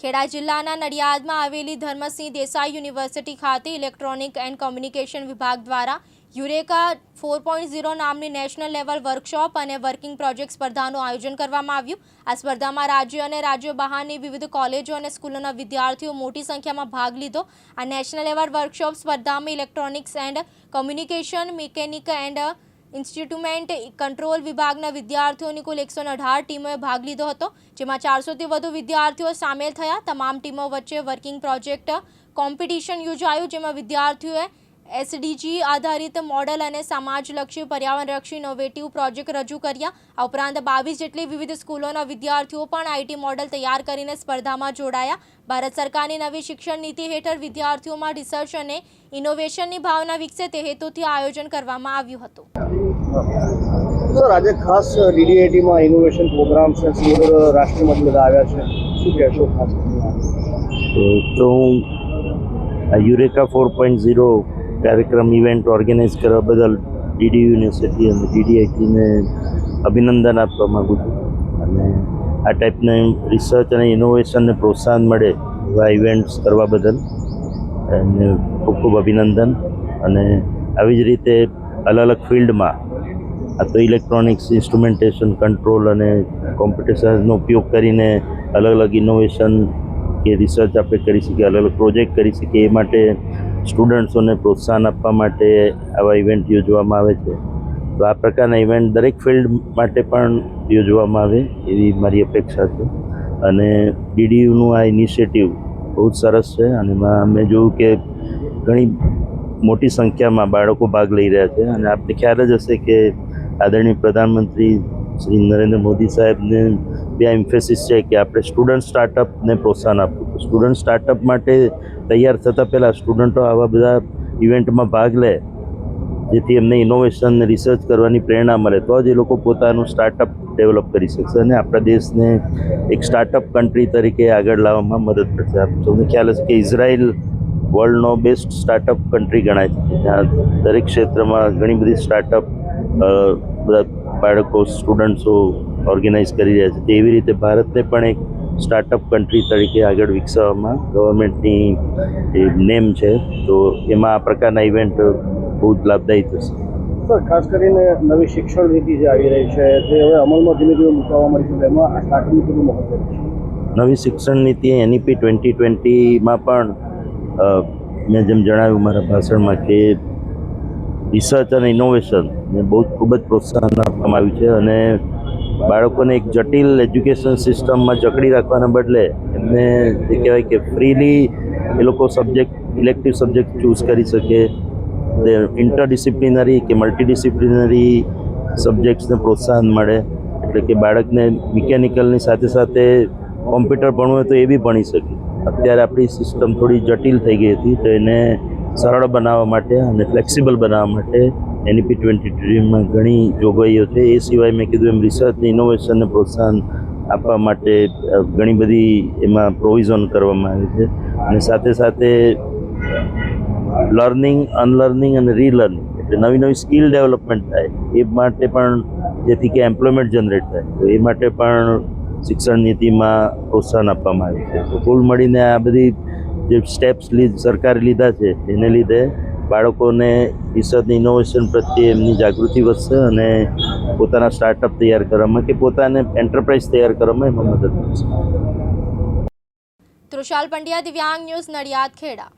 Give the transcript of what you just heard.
ખેડા જિલ્લાના નડિયાદમાં આવેલી ધર્મસિંહ દેસાઈ યુનિવર્સિટી ખાતે ઇલેક્ટ્રોનિક એન્ડ કોમ્યુનિકેશન વિભાગ દ્વારા યુરેકા ફોર પોઈન્ટ ઝીરો નામની નેશનલ લેવલ વર્કશોપ અને વર્કિંગ પ્રોજેક્ટ સ્પર્ધાનું આયોજન કરવામાં આવ્યું. આ સ્પર્ધામાં રાજ્ય અને રાજ્યો બહારની વિવિધ કોલેજો અને સ્કૂલોના વિદ્યાર્થીઓ મોટી સંખ્યામાં ભાગ લીધો. આ નેશનલ લેવલ વર્કશોપ સ્પર્ધામાં electronics and communication, mechanic and instrumentation control વિભાગના વિદ્યાર્થીઓની કુલ એકસો અઢાર ટીમોએ ભાગ લીધો હતો, જેમાં ચારસોથી વધુ વિદ્યાર્થીઓ સામેલ થયા. તમામ ટીમો વચ્ચે વર્કિંગ પ્રોજેક્ટ કોમ્પિટિશન યોજાયું, જેમાં વિદ્યાર્થીઓએ એસડીજી આધારિત મોડલ અને સમાજલક્ષી પર્યાવરણલક્ષી ઇનોવેટિવ પ્રોજેક્ટ રજૂ કર્યા. આ ઉપરાંત બાવીસ જેટલી વિવિધ સ્કૂલોના વિદ્યાર્થીઓ પણ આઈટી મોડલ તૈયાર કરીને સ્પર્ધામાં જોડાયા. ભારત સરકારની નવી શિક્ષણ નીતિ હેઠળ વિદ્યાર્થીઓમાં રિસર્ચ અને ઇનોવેશનની ભાવના વિકસે તે હેતુથી આયોજન કરવામાં આવ્યું હતું. સર આજે ખાસ ડીડીઆઈટીમાં ઇનોવેશન પ્રોગ્રામ્સ અને બધા આવ્યા છે. શું કહેશો ખાસ? તો હું યુરેકા ફોર પોઈન્ટ ઝીરો કાર્યક્રમ ઇવેન્ટ ઓર્ગેનાઇઝ કરવા બદલ ડીડી યુનિવર્સિટી અને ડીડીઆઈટીને અભિનંદન આપવા માગું છું. અને આ ટાઈપના રિસર્ચ અને ઇનોવેશનને પ્રોત્સાહન મળે એવા ઇવેન્ટ્સ કરવા બદલ એને ખૂબ ખૂબ અભિનંદન. અને આવી જ રીતે અલગ અલગ ફિલ્ડમાં આ તો ઇલેક્ટ્રોનિક્સ ઇન્સ્ટ્રુમેન્ટેશન કંટ્રોલ અને કોમ્પ્યુટર્સનો ઉપયોગ કરીને અલગ અલગ ઇનોવેશન કે રિસર્ચ આપણે કરી શકીએ, અલગ અલગ પ્રોજેક્ટ કરી શકીએ એ માટે સ્ટુડન્ટ્સોને પ્રોત્સાહન આપવા માટે આવા ઇવેન્ટ યોજવામાં આવે છે. તો આ પ્રકારના ઇવેન્ટ દરેક ફિલ્ડ માટે પણ યોજવામાં આવે, એવી મારી અપેક્ષા છે. અને ડીડીયુનું આ ઇનિશિયેટિવ બહુ જ સરસ છે અને એમાં અમે જોયું કે ઘણી મોટી સંખ્યામાં બાળકો ભાગ લઈ રહ્યા છે. અને આપને ખ્યાલ જ હશે કે આદરણીય પ્રધાનમંત્રી શ્રી નરેન્દ્ર મોદી સાહેબને બે એમ્ફેસિસ છે કે આપણે સ્ટુડન્ટ સ્ટાર્ટઅપને પ્રોત્સાહન આપવું. સ્ટુડન્ટ સ્ટાર્ટઅપ માટે તૈયાર થતાં પહેલાં સ્ટુડન્ટો આવા બધા ઇવેન્ટમાં ભાગ લે, જેથી એમને ઇનોવેશન રિસર્ચ કરવાની પ્રેરણા મળે. તો જ એ લોકો પોતાનું સ્ટાર્ટઅપ ડેવલપ કરી શકશે અને આપણા દેશને એક સ્ટાર્ટઅપ કન્ટ્રી તરીકે આગળ લાવવામાં મદદ કરશે. આપ સૌને ખ્યાલ હશે કે ઇઝરાયલ વર્લ્ડનો બેસ્ટ સ્ટાર્ટઅપ કન્ટ્રી ગણાય છે. જ્યાં દરેક ક્ષેત્રમાં ઘણી બધી સ્ટાર્ટઅપ બધા બાળકો સ્ટુડન્ટ્સો ઓર્ગેનાઇઝ કરી રહ્યા છે. તેવી રીતે ભારતને પણ એક સ્ટાર્ટઅપ કન્ટ્રી તરીકે આગળ વિકસાવવામાં ગવર્મેન્ટની નેમ છે. તો એમાં આ પ્રકારના ઇવેન્ટ બહુ જ લાભદાયી થશે. સર ખાસ કરીને નવી શિક્ષણ નીતિ જે આવી રહી છે તે હવે અમલમાં ધીમે ધીમે મૂકવા મળી છે એમાં આ સ્ટાર્ટઅપનું કેટલું મહત્વ છે? નવી શિક્ષણ નીતિ એનઈપી ટ્વેન્ટી ટ્વેન્ટીમાં પણ મેં જેમ જણાવ્યું મારા ભાષણમાં કે રિસર્ચ અને ઇનોવેશનને બહુ ખૂબ જ પ્રોત્સાહન આપવામાં આવ્યું છે અને બાળકોને એક જટિલ એજ્યુકેશન સિસ્ટમમાં જકડી રાખવાના બદલે એમને જે કહેવાય કે ફ્રીલી એ લોકો સબ્જેક્ટ ઇલેક્ટિવ સબ્જેક્ટ ચૂઝ કરી શકે. ઇન્ટરડિસિપ્લિનરી કે મલ્ટીડિસિપ્લિનરી સબ્જેક્ટ્સને પ્રોત્સાહન મળે. એટલે કે બાળકને મિકેનિકલની સાથે સાથે કોમ્પ્યુટર ભણવું હોય તો એ બી ભણી શકે. અત્યારે આપણી સિસ્ટમ થોડી જટિલ થઈ ગઈ હતી તો એને સરળ બનાવવા માટે અને ફ્લેક્સિબલ બનાવવા માટે એનઈપી ટ્વેન્ટી ટ્રીમાં ઘણી જોગવાઈઓ છે. એ સિવાય મેં કીધું એમ રિસર્ચ ઇનોવેશનને પ્રોત્સાહન આપવા માટે ઘણી બધી એમાં પ્રોવિઝન કરવામાં આવી છે. અને સાથે સાથે લર્નિંગ અનલર્નિંગ અને રીલર્નિંગ એટલે નવી નવી સ્કિલ ડેવલપમેન્ટ થાય, એ માટે પણ જેથી કે એમ્પ્લોયમેન્ટ જનરેટ થાય, તો એ માટે પણ શિક્ષણ નીતિમાં પ્રોત્સાહન આપવામાં આવ્યું છે. તો કુલ મળીને આ બધી જે સ્ટેપ્સ સરકારે લીધા છે, એને લીધે બાળકોને રિસર્ચ ઇનોવેશન પ્રત્યે એમની જાગૃતિ વધશે અને પોતાના સ્ટાર્ટઅપ તૈયાર કરવામાં કે પોતાને એન્ટરપ્રાઇઝ તૈયાર કરવામાં એમાં મદદ મળશે. તૃષાલ પંડ્યા, દિવ્યાંગ ન્યૂઝ નડિયાદ, ખેડા.